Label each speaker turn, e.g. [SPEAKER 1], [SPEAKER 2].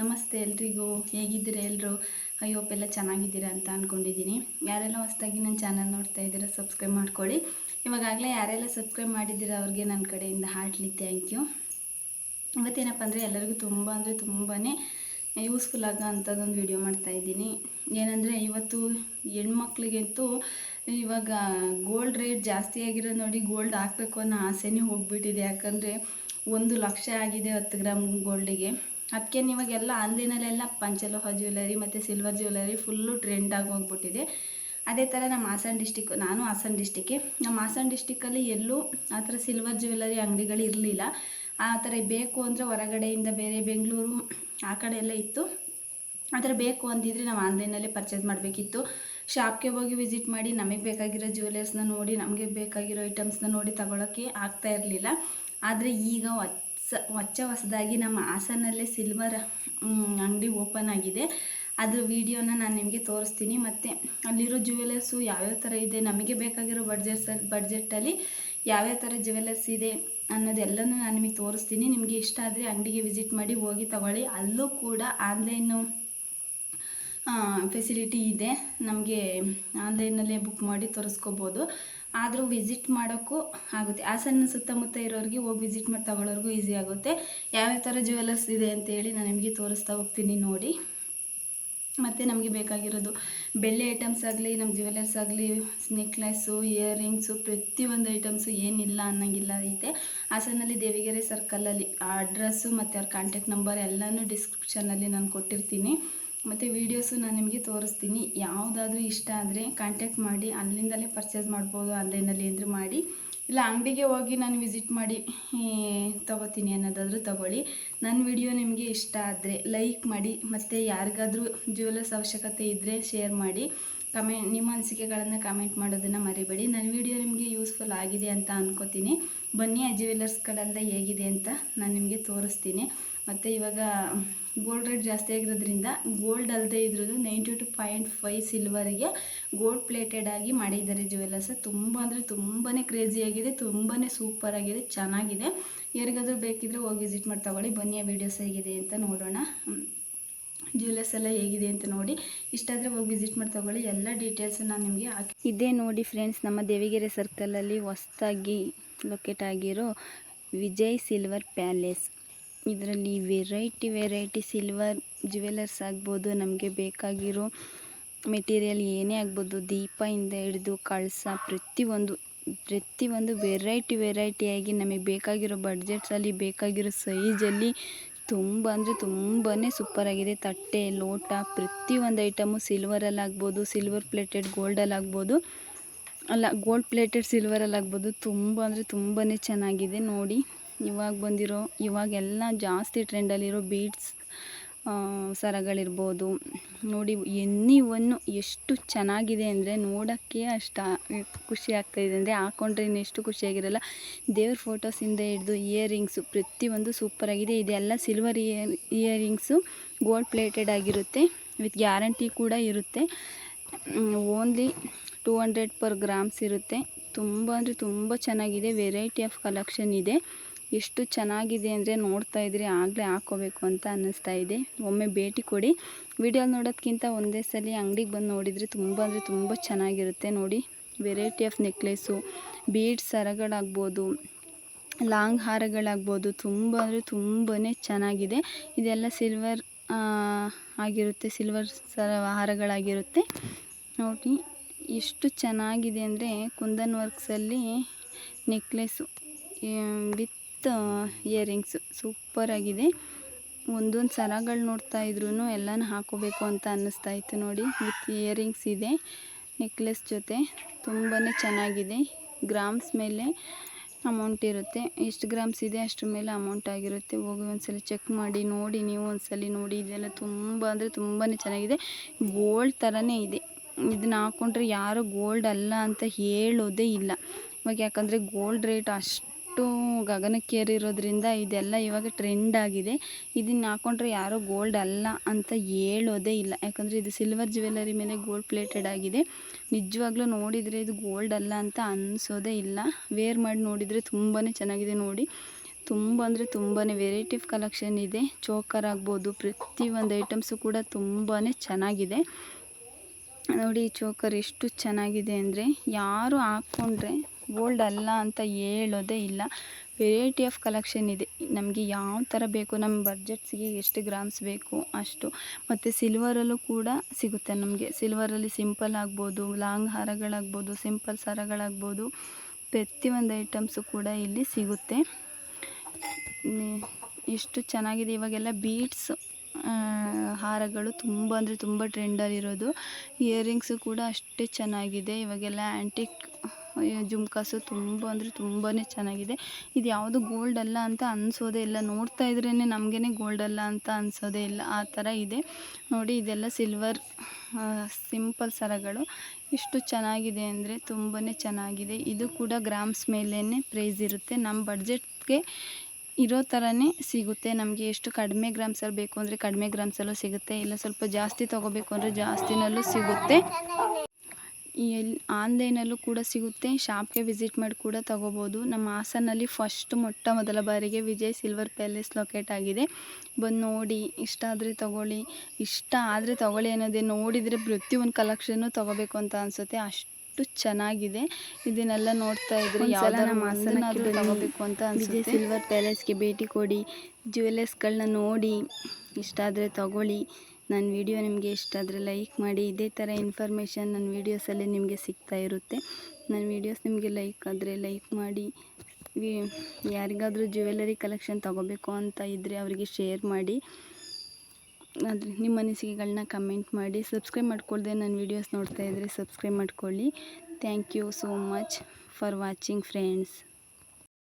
[SPEAKER 1] ನಮಸ್ತೆ ಎಲ್ರಿಗೂ, ಹೇಗಿದ್ದೀರ ಎಲ್ಲರೂ ಅಯ್ಯೋ ಎಲ್ಲ ಚೆನ್ನಾಗಿದ್ದೀರಾ ಅಂತ ಅಂದ್ಕೊಂಡಿದ್ದೀನಿ ಯಾರೆಲ್ಲ ಹೊಸ್ದಾಗಿ ನನ್ನ ಚಾನಲ್ ನೋಡ್ತಾ ಇದ್ದೀರಾ ಸಬ್ಸ್ಕ್ರೈಬ್ ಮಾಡ್ಕೊಳ್ಳಿ. ಇವಾಗಾಗಲೇ ಯಾರೆಲ್ಲ ಸಬ್ಸ್ಕ್ರೈಬ್ ಮಾಡಿದ್ದೀರಾ ಅವ್ರಿಗೆ ನನ್ನ ಕಡೆಯಿಂದ ಹಾರ್ಟ್ಲಿ ಥ್ಯಾಂಕ್ ಯು ಇವತ್ತೇನಪ್ಪ ಅಂದರೆ ಎಲ್ಲರಿಗೂ ತುಂಬ ಅಂದರೆ ತುಂಬಾ ಯೂಸ್ಫುಲ್ ಆಗೋ ಅಂಥದ್ದೊಂದು ವಿಡಿಯೋ ಮಾಡ್ತಾಯಿದ್ದೀನಿ ಏನಂದರೆ ಇವತ್ತು ಹೆಣ್ಮಕ್ಳಿಗಂತೂ ಇವಾಗ ಗೋಲ್ಡ್ ರೇಟ್ ಜಾಸ್ತಿ ಆಗಿರೋ ನೋಡಿ ಗೋಲ್ಡ್ ಹಾಕಬೇಕು ಅನ್ನೋ ಆಸೆನೇ ಹೋಗ್ಬಿಟ್ಟಿದೆ. ಯಾಕಂದರೆ ಒಂದು ಲಕ್ಷ ಆಗಿದೆ ಹತ್ತು ಗ್ರಾಮ್ ಗೋಲ್ಡಿಗೆ ಅದಕ್ಕೆ ಇವಾಗೆಲ್ಲ ಆನ್ಲೈನಲ್ಲೆಲ್ಲ ಪಂಚಲೋಹ ಜ್ಯುವೆಲರಿ ಮತ್ತು ಸಿಲ್ವರ್ ಜ್ಯುವೆಲರಿ ಫುಲ್ಲು ಟ್ರೆಂಡ್ ಆಗಿ ಹೋಗ್ಬಿಟ್ಟಿದೆ. ಅದೇ ಥರ ನಮ್ಮ ಹಾಸನ ಡಿಸ್ಟಿಕ್ ನಾನು ಹಾಸನ ಡಿಸ್ಟಿಕ್ಕೆ ನಮ್ಮ ಹಾಸನ ಡಿಸ್ಟಿಕ್ಕಲ್ಲಿ ಎಲ್ಲೂ ಆ ಥರ ಸಿಲ್ವರ್ ಜ್ಯುವೆಲರಿ ಅಂಗಡಿಗಳು ಇರಲಿಲ್ಲ. ಆ ಥರ ಬೇಕು ಅಂದರೆ ಹೊರಗಡೆಯಿಂದ ಬೇರೆ ಬೆಂಗಳೂರು ಆ ಕಡೆ ಎಲ್ಲ ಇತ್ತು. ಆ ಥರ ಬೇಕು ಅಂದಿದ್ರೆ ನಾವು ಆನ್ಲೈನಲ್ಲೇ ಪರ್ಚೇಸ್ ಮಾಡಬೇಕಿತ್ತು. ಶಾಪ್ಗೆ ಹೋಗಿ ವಿಸಿಟ್ ಮಾಡಿ ನಮಗೆ ಬೇಕಾಗಿರೋ ಜ್ಯುವೆಲರ್ಸ್ನ ನೋಡಿ, ನಮಗೆ ಬೇಕಾಗಿರೋ ಐಟಮ್ಸ್ನ ನೋಡಿ ತಗೊಳ್ಳೋಕ್ಕೆ ಆಗ್ತಾ ಇರಲಿಲ್ಲ. ಆದರೆ ಈಗ ಹೊಸ ಹೊಚ್ಚ ಹೊಸದಾಗಿ ನಮ್ಮ ಹಾಸನಲ್ಲೇ ಸಿಲ್ವರ್ ಅಂಗಡಿ ಓಪನ್ ಆಗಿದೆ. ಅದ್ರ ವಿಡಿಯೋನ ನಾನು ನಿಮಗೆ ತೋರಿಸ್ತೀನಿ. ಮತ್ತು ಅಲ್ಲಿರೋ ಜ್ಯುವೆಲರ್ಸು ಯಾವ್ಯಾವ ಥರ ಇದೆ, ನಮಗೆ ಬೇಕಾಗಿರೋ ಬಡ್ಜೆಟ್ಸಲ್ಲಿ ಬಡ್ಜೆಟಲ್ಲಿ ಯಾವ್ಯಾವ ಥರ ಜ್ಯುವೆಲರ್ಸ್ ಇದೆ ಅನ್ನೋದೆಲ್ಲನೂ ನಾನು ನಿಮಗೆ ತೋರಿಸ್ತೀನಿ. ನಿಮಗೆ ಇಷ್ಟ ಆದರೆ ಅಂಗಡಿಗೆ ವಿಸಿಟ್ ಮಾಡಿ ಹೋಗಿ ತಗೊಳ್ಳಿ. ಅಲ್ಲೂ ಕೂಡ ಆನ್ಲೈನು ಫೆಸಿಲಿಟಿ ಇದೆ. ನಮಗೆ ಆನ್ಲೈನಲ್ಲೇ ಬುಕ್ ಮಾಡಿ ತರಿಸ್ಕೋಬೋದು. ಆದರೂ ವಿಸಿಟ್ ಮಾಡೋಕ್ಕೂ ಆಗುತ್ತೆ. ಹಾಸನ ಸುತ್ತಮುತ್ತ ಇರೋರಿಗೆ ಹೋಗಿ ವಿಸಿಟ್ ಮಾಡಿ ತಗೊಳ್ಳೋರ್ಗೂ ಈಸಿ ಆಗುತ್ತೆ. ಯಾವ್ಯಾವ ಥರ ಜ್ಯುವೆಲರ್ಸ್ ಇದೆ ಅಂತೇಳಿ ನಾನು ನಿಮಗೆ ತೋರಿಸ್ತಾ ಹೋಗ್ತೀನಿ ನೋಡಿ. ಮತ್ತು ನಮಗೆ ಬೇಕಾಗಿರೋದು ಬೆಳ್ಳಿ ಐಟಮ್ಸ್ ಆಗಲಿ ನಮ್ಮ ಜ್ಯುವೆಲರ್ಸ್ ಆಗಲಿ ನೆಕ್ಲೆಸ್ಸು ಇಯರಿಂಗ್ಸು ಪ್ರತಿಯೊಂದು ಐಟಮ್ಸು ಏನಿಲ್ಲ ಅನ್ನೋಂಗಿಲ್ಲ ಐತೆ. ಹಾಸನಲ್ಲಿ ದೇವಿಗೆರೆ ಸರ್ಕಲಲ್ಲಿ ಆ ಅಡ್ರೆಸ್ಸು ಮತ್ತು ಅವ್ರ ಕಾಂಟ್ಯಾಕ್ಟ್ ನಂಬರ್ ಎಲ್ಲನೂ ಡಿಸ್ಕ್ರಿಪ್ಷನಲ್ಲಿ ನಾನು ಕೊಟ್ಟಿರ್ತೀನಿ. ಮತ್ತು ವೀಡಿಯೋಸು ನಾನು ನಿಮಗೆ ತೋರಿಸ್ತೀನಿ. ಯಾವುದಾದ್ರೂ ಇಷ್ಟ ಆದರೆ ಕಾಂಟ್ಯಾಕ್ಟ್ ಮಾಡಿ, ಅಲ್ಲಿಂದಲೇ ಪರ್ಚೇಸ್ ಮಾಡ್ಬೋದು ಆನ್ಲೈನಲ್ಲಿ ಅಂದರೆ ಮಾಡಿ. ಇಲ್ಲ, ಅಂಗಡಿಗೆ ಹೋಗಿ ನಾನು ವಿಸಿಟ್ ಮಾಡಿ ತೊಗೋತೀನಿ ಅನ್ನೋದಾದರೂ ತೊಗೊಳ್ಳಿ. ನನ್ನ ವಿಡಿಯೋ ನಿಮಗೆ ಇಷ್ಟ ಆದರೆ ಲೈಕ್ ಮಾಡಿ, ಮತ್ತು ಯಾರಿಗಾದರೂ ಜ್ಯುವೆಲರ್ಸ್ ಅವಶ್ಯಕತೆ ಇದ್ದರೆ ಶೇರ್ ಮಾಡಿ. ಕಮೆ, ನಿಮ್ಮ ಅನಿಸಿಕೆಗಳನ್ನು ಕಮೆಂಟ್ ಮಾಡೋದನ್ನು ಮರಿಬೇಡಿ. ನನ್ನ ವಿಡಿಯೋ ನಿಮಗೆ ಯೂಸ್ಫುಲ್ ಆಗಿದೆ ಅಂತ ಅಂದ್ಕೋತೀನಿ ಬನ್ನಿ, ಆ ಜ್ಯುವೆಲರ್ಸ್ಗಳೆಲ್ಲ ಹೇಗಿದೆ ಅಂತ ನಾನು ನಿಮಗೆ ತೋರಿಸ್ತೀನಿ. ಮತ್ತು ಇವಾಗ ಗೋಲ್ಡ್ ರೇಟ್ ಜಾಸ್ತಿ ಆಗಿರೋದ್ರಿಂದ ಗೋಲ್ಡ್ ಅಲ್ಲದೆ ಇದ್ರೂ ನೈಂಟಿ ಟು ಪಾಯಿಂಟ್ ಫೈವ್ ಸಿಲ್ವರ್ಗೆ ಗೋಲ್ಡ್ ಪ್ಲೇಟೆಡ್ ಆಗಿ ಮಾಡಿದ್ದಾರೆ ಜ್ಯುವೆಲ್ಲರ್ಸ್ ತುಂಬ ಅಂದರೆ ತುಂಬಾ ಕ್ರೇಜಿಯಾಗಿದೆ ತುಂಬಾ ಸೂಪರ್ ಆಗಿದೆ, ಚೆನ್ನಾಗಿದೆ. ಯಾರಿಗಾದರೂ ಬೇಕಿದ್ರೆ ಹೋಗಿ ವಿಸಿಟ್ ಮಾಡಿ ತಗೊಳ್ಳಿ. ಬನ್ನಿ, ಆ ವೀಡಿಯೋಸ್ ಹೇಗಿದೆ ಅಂತ ನೋಡೋಣ. ಜ್ಯುವೆಲ್ಲರ್ಸ್ ಎಲ್ಲ ಹೇಗಿದೆ ಅಂತ ನೋಡಿ. ಇಷ್ಟ ಆದರೆ ಹೋಗಿ ವಿಸಿಟ್ ಮಾಡಿ ತಗೊಳ್ಳಿ. ಎಲ್ಲ ಡೀಟೇಲ್ಸ್ ನಾನು ನಿಮಗೆ ಹಾಕಿ ಇದೇ ನೋಡಿ ಫ್ರೆಂಡ್ಸ್ ನಮ್ಮ ದೇವಿಗೆರೆ ಸರ್ಕಲಲ್ಲಿ ಹೊಸ್ದಾಗಿ ಲೊಕೇಟ್ ಆಗಿರೋ ವಿಜಯ್ ಸಿಲ್ವರ್ ಪ್ಯಾಲೇಸ್ ಇದರಲ್ಲಿ ವೆರೈಟಿ ವೆರೈಟಿ ಸಿಲ್ವರ್ ಜ್ಯುವೆಲರ್ಸ್ ಆಗ್ಬೋದು, ನಮಗೆ ಬೇಕಾಗಿರೋ ಮೆಟೀರಿಯಲ್ ಏನೇ ಆಗ್ಬೋದು ದೀಪದಿಂದ ಹಿಡಿದು ಕಳಸ, ಪ್ರತಿಯೊಂದು ಪ್ರತಿಯೊಂದು ವೆರೈಟಿ ವೆರೈಟಿಯಾಗಿ ನಮಗೆ ಬೇಕಾಗಿರೋ ಬಡ್ಜೆಟ್ಸಲ್ಲಿ ಬೇಕಾಗಿರೋ ಸೈಜಲ್ಲಿ ತುಂಬ ಅಂದರೆ ತುಂಬಾ ಸೂಪರಾಗಿದೆ ತಟ್ಟೆ, ಲೋಟ, ಪ್ರತಿಯೊಂದು ಐಟಮು ಸಿಲ್ವರಲ್ಲಿ ಆಗ್ಬೋದು ಸಿಲ್ವರ್ ಪ್ಲೇಟೆಡ್ ಗೋಲ್ಡಲ್ಲಿ ಆಗ್ಬೋದು. ಅಲ್ಲ ಗೋಲ್ಡ್ ಪ್ಲೇಟೆಡ್ ಸಿಲ್ವರಲ್ಲಿ ಆಗ್ಬೋದು. ತುಂಬ ಅಂದರೆ ತುಂಬಾ ಚೆನ್ನಾಗಿದೆ. ನೋಡಿ. ಇವಾಗ ಬಂದಿರೋ, ಇವಾಗೆಲ್ಲ ಜಾಸ್ತಿ ಟ್ರೆಂಡಲ್ಲಿರೋ ಬೀಡ್ಸ್ ಸರಗಳಿರ್ಬೋದು ನೋಡಿ, ಎನ್ನಿ ಒನ್ನು ಎಷ್ಟು ಚೆನ್ನಾಗಿದೆ ಅಂದರೆ ನೋಡೋಕ್ಕೆ ಅಷ್ಟು ಖುಷಿ ಆಗ್ತಾಯಿದೆ ಅಂದರೆ ಹಾಕ್ಕೊಂಡ್ರೆ ಇನ್ನೆಷ್ಟು ಖುಷಿಯಾಗಿರಲ್ಲ ದೇವ್ರ ಫೋಟೋಸಿಂದ ಹಿಡಿದು ಇಯರಿಂಗ್ಸು ಪ್ರತಿಯೊಂದು ಸೂಪರಾಗಿದೆ ಇದೆಲ್ಲ silver ear earrings gold plated ಆಗಿರುತ್ತೆ ವಿತ್ ಗ್ಯಾರಂಟಿ ಕೂಡ ಇರುತ್ತೆ. Only two hundred per grams ಇರುತ್ತೆ. ತುಂಬ ಅಂದರೆ ತುಂಬ ಚೆನ್ನಾಗಿದೆ. ವೆರೈಟಿ ಆಫ್ ಕಲೆಕ್ಷನ್ ಇದೆ. ಎಷ್ಟು ಚೆನ್ನಾಗಿದೆ ಅಂದರೆ ನೋಡ್ತಾ ಇದ್ದರೆ ಆಗಲೇ ಹಾಕ್ಕೋಬೇಕು ಅಂತ ಅನ್ನಿಸ್ತಾ ಇದೆ. ಒಮ್ಮೆ ಭೇಟಿ ಕೊಡಿ. ವಿಡಿಯೋ ನೋಡೋದಕ್ಕಿಂತ ಒಂದೇ ಸಲ ಅಂಗಡಿಗೆ ಬಂದು ನೋಡಿದರೆ ತುಂಬ ಅಂದರೆ ತುಂಬ ಚೆನ್ನಾಗಿರುತ್ತೆ ನೋಡಿ. ವೆರೈಟಿ ಆಫ್ ನೆಕ್ಲೆಸ್ಸು ಬೀಡ್ಸ್ ಸರಗಳಾಗ್ಬೋದು, ಲಾಂಗ್ ಹಾರಗಳಾಗ್ಬೋದು, ತುಂಬ ಅಂದರೆ ತುಂಬಾ ಚೆನ್ನಾಗಿದೆ. ಇದೆಲ್ಲ ಸಿಲ್ವರ್ ಆಗಿರುತ್ತೆ ಸಿಲ್ವರ್ ಸರ ಹಾರಗಳಾಗಿರುತ್ತೆ. ನೋಡಿ, ಎಷ್ಟು ಚೆನ್ನಾಗಿದೆ ಅಂದರೆ ಕುಂದನ್ ವರ್ಕ್ಸಲ್ಲಿ ನೆಕ್ಲೆಸ್ಸು ವಿತ್ ಇಯರಿಂಗ್ಸು ಸೂಪರಾಗಿದೆ ಒಂದೊಂದು ಸರಗಳು ನೋಡ್ತಾ ಇದ್ರೂ ಎಲ್ಲನೂ ಹಾಕೋಬೇಕು ಅಂತ ಅನ್ನಿಸ್ತಾ ಇತ್ತು ನೋಡಿ. ವಿತ್ ಇಯರಿಂಗ್ಸ್ ಇದೆ. ನೆಕ್ಲೆಸ್ ಜೊತೆ ತುಂಬಾ ಚೆನ್ನಾಗಿದೆ. ಗ್ರಾಮ್ಸ್ ಮೇಲೆ ಅಮೌಂಟ್ ಇರುತ್ತೆ. ಎಷ್ಟು ಗ್ರಾಮ್ಸ್ ಇದೆ ಅಷ್ಟ್ರ ಮೇಲೆ ಅಮೌಂಟ್ ಆಗಿರುತ್ತೆ. ಹೋಗಿ ಒಂದ್ಸಲ ಚೆಕ್ ಮಾಡಿ, ನೋಡಿ ನೀವು ಒಂದ್ಸಲ ನೋಡಿ. ಇದೆಲ್ಲ ತುಂಬ ಅಂದರೆ ತುಂಬಾ ಚೆನ್ನಾಗಿದೆ. ಗೋಲ್ಡ್ ಥರನೇ ಇದೆ. ಇದನ್ನ ಹಾಕ್ಕೊಂಡ್ರೆ ಯಾರು ಗೋಲ್ಡ್ ಅಲ್ಲ ಅಂತ ಹೇಳೋದೇ ಇಲ್ಲ. ಇವಾಗ ಯಾಕಂದರೆ ಗೋಲ್ಡ್ ರೇಟ್ ಅಷ್ಟು ಅಷ್ಟು ಗಗನಕ್ಕೇರಿರೋದ್ರಿಂದ ಇದೆಲ್ಲ ಇವಾಗ ಟ್ರೆಂಡ್ ಆಗಿದೆ. ಇದನ್ನ ಹಾಕ್ಕೊಂಡ್ರೆ ಯಾರೂ ಗೋಲ್ಡ್ ಅಲ್ಲ ಅಂತ ಹೇಳೋದೇ ಇಲ್ಲ. ಯಾಕಂದರೆ ಇದು ಸಿಲ್ವರ್ ಜ್ಯುವೆಲರಿ ಮೇಲೆ ಗೋಲ್ಡ್ ಪ್ಲೇಟೆಡ್ ಆಗಿದೆ. ನಿಜವಾಗ್ಲೂ ನೋಡಿದರೆ ಇದು ಗೋಲ್ಡ್ ಅಲ್ಲ ಅಂತ ಅನಿಸೋದೇ ಇಲ್ಲ. ವೇರ್ ಮಾಡಿ ನೋಡಿದರೆ ತುಂಬಾ ಚೆನ್ನಾಗಿದೆ ನೋಡಿ. ತುಂಬ ಅಂದರೆ ತುಂಬಾ ವೆರೈಟಿ ಆಫ್ ಕಲೆಕ್ಷನ್ ಇದೆ. ಚೋಕರ್ ಆಗ್ಬೋದು ಪ್ರತಿಯೊಂದು ಐಟಮ್ಸು ಕೂಡ ತುಂಬಾ ಚೆನ್ನಾಗಿದೆ. ನೋಡಿ, ಈ ಚೋಕರ್ ಎಷ್ಟು ಚೆನ್ನಾಗಿದೆ ಅಂದರೆ ಯಾರು ಹಾಕ್ಕೊಂಡ್ರೆ ಗೋಲ್ಡ್ ಅಲ್ಲ ಅಂತ ಹೇಳೋದೇ ಇಲ್ಲ. ವೆರೈಟಿ ಆಫ್ ಕಲೆಕ್ಷನ್ ಇದೆ. ನಮಗೆ ಯಾವ ಥರ ಬೇಕು, ನಮ್ಮ ಬಜೆಟ್ಸ್ಗೆ ಎಷ್ಟು ಗ್ರಾಮ್ಸ್ ಬೇಕು ಅಷ್ಟು. ಮತ್ತು ಸಿಲ್ವರಲ್ಲೂ ಕೂಡ ಸಿಗುತ್ತೆ ನಮಗೆ. ಸಿಲ್ವರಲ್ಲಿ ಸಿಂಪಲ್ ಆಗ್ಬೋದು ಲಾಂಗ್ ಹಾರಗಳಾಗ್ಬೋದು ಸಿಂಪಲ್ ಸರಗಳಾಗ್ಬೋದು. ಪ್ರತಿಯೊಂದು ಐಟಮ್ಸು ಕೂಡ ಇಲ್ಲಿ ಸಿಗುತ್ತೆ. ಎಷ್ಟು ಚೆನ್ನಾಗಿದೆ ಇವಾಗೆಲ್ಲ ಬೀಟ್ಸ್ ಹಾರಗಳು ತುಂಬ ಅಂದರೆ ತುಂಬ ಟ್ರೆಂಡಲ್ಲಿರೋದು ಇಯರಿಂಗ್ಸು ಕೂಡ ಅಷ್ಟೇ ಚೆನ್ನಾಗಿದೆ. ಇವಾಗೆಲ್ಲ ಆ್ಯಂಟಿಕ್ ಜುಮ್ಕಾಸು ತುಂಬ ಅಂದರೆ ತುಂಬಾ ಚೆನ್ನಾಗಿದೆ. ಇದು ಯಾವುದು ಗೋಲ್ಡ್ ಅಲ್ಲ ಅಂತ ಅನಿಸೋದೇ ಇಲ್ಲ. ನೋಡ್ತಾ ಇದ್ರೇ ನಮಗೇ ಗೋಲ್ಡ್ ಅಲ್ಲ ಅಂತ ಅನಿಸೋದೇ ಇಲ್ಲ. ಆ ಥರ ಇದೆ. ನೋಡಿ, ಇದೆಲ್ಲ ಸಿಲ್ವರ್ ಸಿಂಪಲ್ ಸರಗಳು. ಎಷ್ಟು ಚೆನ್ನಾಗಿದೆ ಅಂದರೆ ತುಂಬಾ ಚೆನ್ನಾಗಿದೆ. ಇದು ಕೂಡ ಗ್ರಾಮ್ಸ್ ಮೇಲೇ ಪ್ರೈಸ್ ಇರುತ್ತೆ. ನಮ್ಮ ಬಡ್ಜೆಟ್ಗೆ ಇರೋ ಥರನೇ ಸಿಗುತ್ತೆ. ನಮಗೆ ಎಷ್ಟು ಕಡಿಮೆ ಗ್ರಾಮ್ಸಲ್ಲಿ ಬೇಕು ಅಂದರೆ ಕಡಿಮೆ ಗ್ರಾಮ್ಸಲ್ಲೂ ಸಿಗುತ್ತೆ. ಇಲ್ಲ, ಸ್ವಲ್ಪ ಜಾಸ್ತಿ ತೊಗೋಬೇಕು ಅಂದರೆ ಜಾಸ್ತಿನಲ್ಲೂ ಸಿಗುತ್ತೆ. ಎಲ್ಲಿ ಆನ್ಲೈನಲ್ಲೂ ಕೂಡ ಸಿಗುತ್ತೆ. ಶಾಪ್ಗೆ ವಿಸಿಟ್ ಮಾಡಿ ಕೂಡ ತಗೋಬೋದು. ನಮ್ಮ ಹಾಸನಲ್ಲಿ ಫಸ್ಟ್ ಮೊಟ್ಟ ಮೊದಲ ಬಾರಿಗೆ ವಿಜಯ್ ಸಿಲ್ವರ್ ಪ್ಯಾಲೇಸ್ ಲೊಕೇಟ್ ಆಗಿದೆ. ಬಂದು ನೋಡಿ ಇಷ್ಟ ಆದರೆ ತಗೊಳ್ಳಿ. ಇಷ್ಟ ಆದರೆ ತಗೊಳ್ಳಿ ಅನ್ನೋದೇ ನೋಡಿದರೆ ಪ್ರತಿಯೊಂದು ಕಲೆಕ್ಷನ್ನು ತಗೋಬೇಕು ಅಂತ ಅನಿಸುತ್ತೆ. ಅಷ್ಟು ಚೆನ್ನಾಗಿದೆ. ಇದನ್ನೆಲ್ಲ ನೋಡ್ತಾ ಇದ್ರೆ ಯಾವ್ದಾರ ನಮ್ಮ ಹಾಸನಾದ್ರೂ ತಗೋಬೇಕು ಅಂತ ಅನ್ಸುತ್ತೆ. ಸಿಲ್ವರ್ ಪ್ಯಾಲೇಸ್ಗೆ ಭೇಟಿ ಕೊಡಿ. ಜ್ಯುವೆಲರ್ಸ್ಗಳನ್ನ ನೋಡಿ ಇಷ್ಟ ಆದರೆ ತಗೊಳ್ಳಿ. ನನ್ನ ವಿಡಿಯೋ ನಿಮಗೆ ಇಷ್ಟ ಆದರೆ ಲೈಕ್ ಮಾಡಿ. ಇದೇ ಥರ ಇನ್ಫಾರ್ಮೇಷನ್ ನನ್ನ ವೀಡಿಯೋಸಲ್ಲಿ ನಿಮಗೆ ಸಿಗ್ತಾ ಇರುತ್ತೆ. ನನ್ನ ವೀಡಿಯೋಸ್ ನಿಮಗೆ ಲೈಕ್ ಆದರೆ ಲೈಕ್ ಮಾಡಿ. ಯಾರಿಗಾದರೂ ಜ್ಯುವೆಲರಿ ಕಲೆಕ್ಷನ್ ತಗೋಬೇಕು ಅಂತ ಇದ್ದರೆ ಅವರಿಗೆ ಶೇರ್ ಮಾಡಿ. ಆದರೆ ನಿಮ್ಮ ಅನಿಸಿಕೆಗಳನ್ನ ಕಮೆಂಟ್ ಮಾಡಿ. ಸಬ್ಸ್ಕ್ರೈಬ್ ಮಾಡ್ಕೊಳ್ದೆ ನನ್ನ ವೀಡಿಯೋಸ್ ನೋಡ್ತಾ ಇದ್ದರೆ ಸಬ್ಸ್ಕ್ರೈಬ್ ಮಾಡ್ಕೊಳ್ಳಿ. Thank you so much for watching friends.